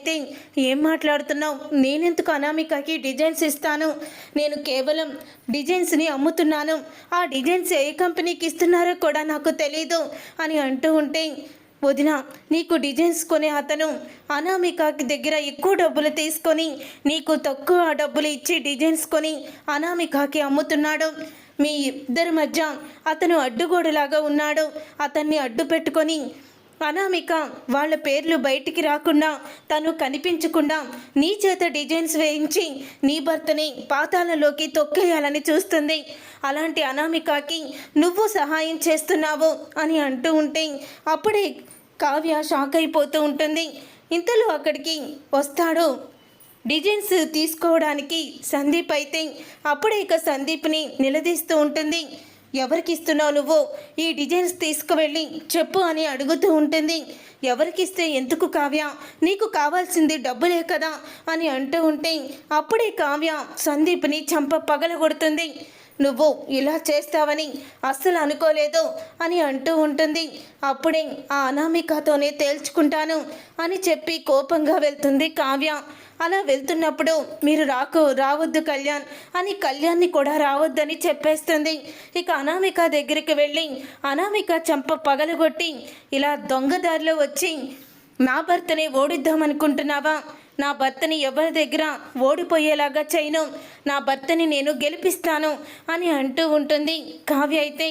అయితే ఏం మాట్లాడుతున్నావు? నేనెందుకు అనామికకి డిజైన్స్ ఇస్తాను? నేను కేవలం డిజైన్స్ని అమ్ముతున్నాను. ఆ డిజైన్స్ ఏ కంపెనీకి ఇస్తున్నారో కూడా నాకు తెలీదు అని అంటూ ఉంటే వదిన నీకు డిజైన్స్ కొనే అతను అనామికకి దగ్గర ఎక్కువ డబ్బులు తీసుకొని నీకు తక్కువ డబ్బులు ఇచ్చి డిజైన్స్ కొని అనామికకి అమ్ముతున్నాడు. మీ ఇద్దరి మధ్య అతను అడ్డుగోడలాగా ఉన్నాడు. అతన్ని అడ్డు పెట్టుకొని అనామిక వాళ్ళ పేర్లు బయటికి రాకుండా తను కనిపించకుండా నీ చేత డిజైన్స్ వేయించి నీ భర్తని పాతాలలోకి తొక్కేయాలని చూస్తుంది. అలాంటి అనామికకి నువ్వు సహాయం చేస్తున్నావు అని అంటూ ఉంటే అప్పుడే కావ్య షాక్ అయిపోతూ ఉంటుంది. ఇంతలో అక్కడికి వస్తాడు. డిజైన్స్ తీసుకోవడానికి సందీప్ అయితే అప్పుడే ఇక సందీప్ని నిలదీస్తూ ఉంటుంది. ఎవరికి ఇస్తున్నావు నువ్వు? ఈ డిజైన్స్ తీసుకువెళ్ళి చెప్పు అని అడుగుతూ ఉంటుంది. ఎవరికిస్తే ఎందుకు కావ్య? నీకు కావాల్సింది డబ్బులే కదా అని అంటూ ఉంటే అప్పుడే కావ్య సందీప్ని చంప పగలగొడుతుంది. నువ్వు ఇలా చేస్తావని అస్సలు అనుకోలేదు అని అంటూ ఉంటుంది. అప్పుడే ఆ అనామికతోనే తేల్చుకుంటాను అని చెప్పి కోపంగా వెళ్తుంది కావ్య. అలా వెళ్తున్నప్పుడు మీరు రాకు రావద్దు కళ్యాణ్ అని కళ్యాణ్ని కూడా రావద్దని చెప్పేస్తుంది. ఇక అనామిక దగ్గరికి వెళ్ళి అనామిక చంప పగలగొట్టి ఇలా దొంగదారిలో వచ్చి నా భర్తనే ఓడిద్దామనుకుంటున్నావా? నా భర్తని ఎవరి దగ్గర ఓడిపోయేలాగా చేయను. నా భర్తని నేను గెలిపిస్తాను అని అంటూ ఉంటుంది. కావ్య అయితే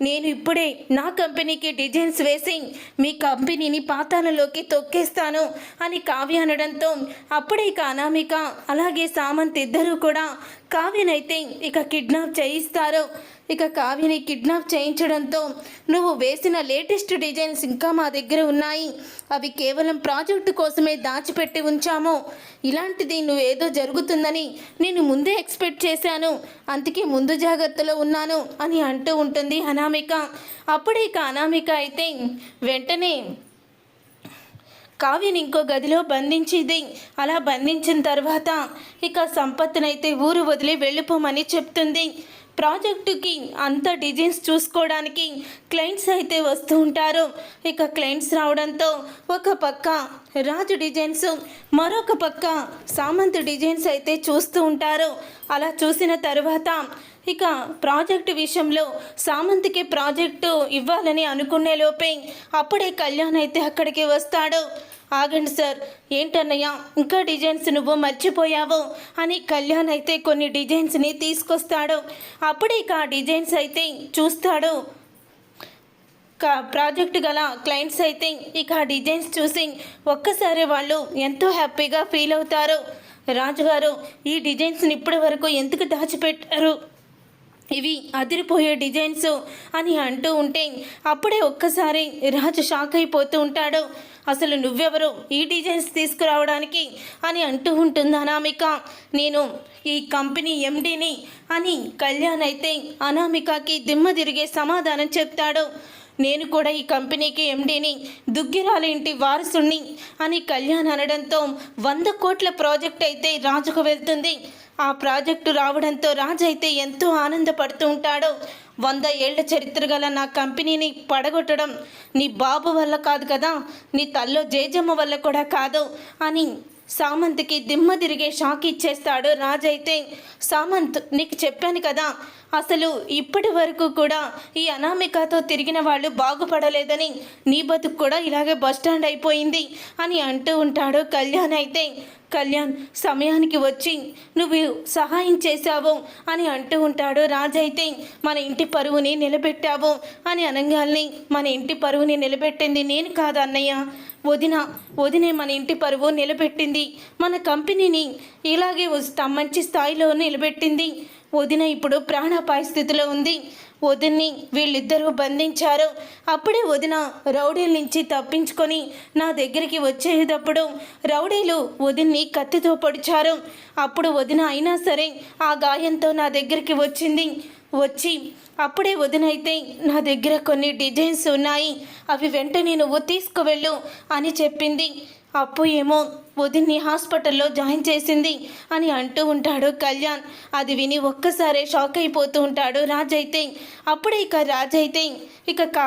నేను ఇప్పుడే నా కంపెనీకి డిజైన్స్ వేసి మీ కంపెనీని పాతాలలోకి తొక్కేస్తాను అని కావ్య అనడంతో అప్పుడే ఇక అనామిక అలాగే సామంత్ ఇద్దరూ కూడా కావ్యనైతే ఇక కిడ్నాప్ చేయిస్తారు. ఇక కావ్యని కిడ్నాప్ చేయించడంతో నువ్వు వేసిన లేటెస్ట్ డిజైన్స్ ఇంకా మా దగ్గర ఉన్నాయి. అవి కేవలం ప్రాజెక్టు కోసమే దాచిపెట్టి ఉంచాము. ఇలాంటిది నువ్వేదో జరుగుతుందని నేను ముందే ఎక్స్పెక్ట్ చేశాను. అందుకే ముందు జాగ్రత్తలో ఉన్నాను అని అంటూ ఉంటుంది అనామిక. అప్పుడే ఇక అనామిక అయితే వెంటనే కావ్యని ఇంకో గదిలో బంధించింది. అలా బంధించిన తర్వాత ఇక సంపత్తునైతే ఊరు వదిలి వెళ్ళిపోమని చెప్తుంది. ప్రాజెక్టుకి అంత డిజైన్స్ చూసుకోవడానికి క్లయింట్స్ అయితే వస్తూ ఉంటారు. ఇక క్లయింట్స్ రావడంతో ఒక పక్క రాజు డిజైన్స్ మరొక పక్క సామంత్ డిజైన్స్ అయితే చూస్తూ ఉంటారు. అలా చూసిన తర్వాత ఇక ప్రాజెక్టు విషయంలో సామంతికి ప్రాజెక్టు ఇవ్వాలని అనుకునే లోపే అప్పుడే కళ్యాణ్ అయితే అక్కడికి వస్తాడు. ఆగండి సార్ ఏంటన్నయ్య ఇంకా డిజైన్స్ నువ్వు మర్చిపోయావు అని కళ్యాణ్ అయితే కొన్ని డిజైన్స్ని తీసుకొస్తాడు. అప్పుడే ఇక ఆ డిజైన్స్ అయితే చూస్తాడు. ప్రాజెక్ట్ గల క్లయింట్స్ అయితే ఇక ఆ డిజైన్స్ చూసి ఒక్కసారి వాళ్ళు ఎంతో హ్యాపీగా ఫీల్ అవుతారు. రాజుగారు ఈ డిజైన్స్ని ఇప్పటి వరకు ఎందుకు దాచిపెట్టారు? ఇవి అదిరిపోయే డిజైన్స్ అని అంటూ ఉంటే అప్పుడే ఒక్కసారి రాజు షాక్ అయిపోతూ ఉంటాడు. అసలు నువ్వెవరు? ఈ డిజైన్స్ తీసుకురావడానికి అని అంటూ ఉంటుంది అనామిక. నేను ఈ కంపెనీ ఎండీని అని కళ్యాణ్ అయితే అనామికకి దిమ్మ తిరిగే సమాధానం చెప్తాడు. నేను కూడా ఈ కంపెనీకి ఎండీని దుగ్గిరాల ఇంటి వారసుణ్ణి అని కళ్యాణ్ అనడంతో వంద కోట్ల ప్రాజెక్ట్ అయితే రాజుకు వెళ్తుంది. ఆ ప్రాజెక్టు రావడంతో రాజు అయితే ఎంతో ఆనందపడుతూ ఉంటాడు. వంద ఏళ్ళ చరిత్ర గల నా కంపెనీని పడగొట్టడం నీ బాబు వల్ల కాదు కదా నీ తల్లో జేజమ్మ వల్ల కూడా కాదు అని సామంత్కి దిమ్మ తిరిగే షాక్ ఇచ్చేస్తాడు రాజైతే సామంత్ నీకు చెప్పాను కదా అసలు ఇప్పటి వరకు కూడా ఈ అనామికతో తిరిగిన వాళ్ళు బాగుపడలేదని నీ బతుకు కూడా ఇలాగే బస్టాండ్ అయిపోయింది అని అంటూ ఉంటాడు కళ్యాణ్ అయితే. కళ్యాణ్ సమయానికి వచ్చి నువ్వు సహాయం చేశావు అని అంటూ ఉంటాడు రాజైతే మన ఇంటి పరువుని నిలబెట్టావు అని అనగాల్ని మన ఇంటి పరువుని నిలబెట్టింది నేను కాదు అన్నయ్య వదిన వదినే మన ఇంటి పరువు నిలబెట్టింది. మన కంపెనీని ఇలాగే మంచి స్థాయిలో నిలబెట్టింది. వదిన ఇప్పుడు ప్రాణాపాయ స్థితిలో ఉంది. వదిన్ని వీళ్ళిద్దరూ బంధించారు. అప్పుడే వదిన రౌడీల నుంచి తప్పించుకొని నా దగ్గరికి వచ్చేటప్పుడు రౌడీలు వదిన్ని కత్తితో పొడిచారు. అప్పుడు వదిన అయినా సరే ఆ గాయంతో నా దగ్గరికి వచ్చింది. వచ్చి అప్పుడే వదినైతే నా దగ్గర కొన్ని డిజైన్స్ ఉన్నాయి. అవి వెంటనే నువ్వు తీసుకువెళ్ళు అని చెప్పింది. అప్పు ఏమో వదిన్ని హాస్పిటల్లో జాయిన్ చేసింది అని అంటూ ఉంటాడు కళ్యాణ్. అది విని ఒక్కసారే షాక్ అయిపోతూ ఉంటాడు రాజైతే. అప్పుడే ఇక రాజైతే ఇక కా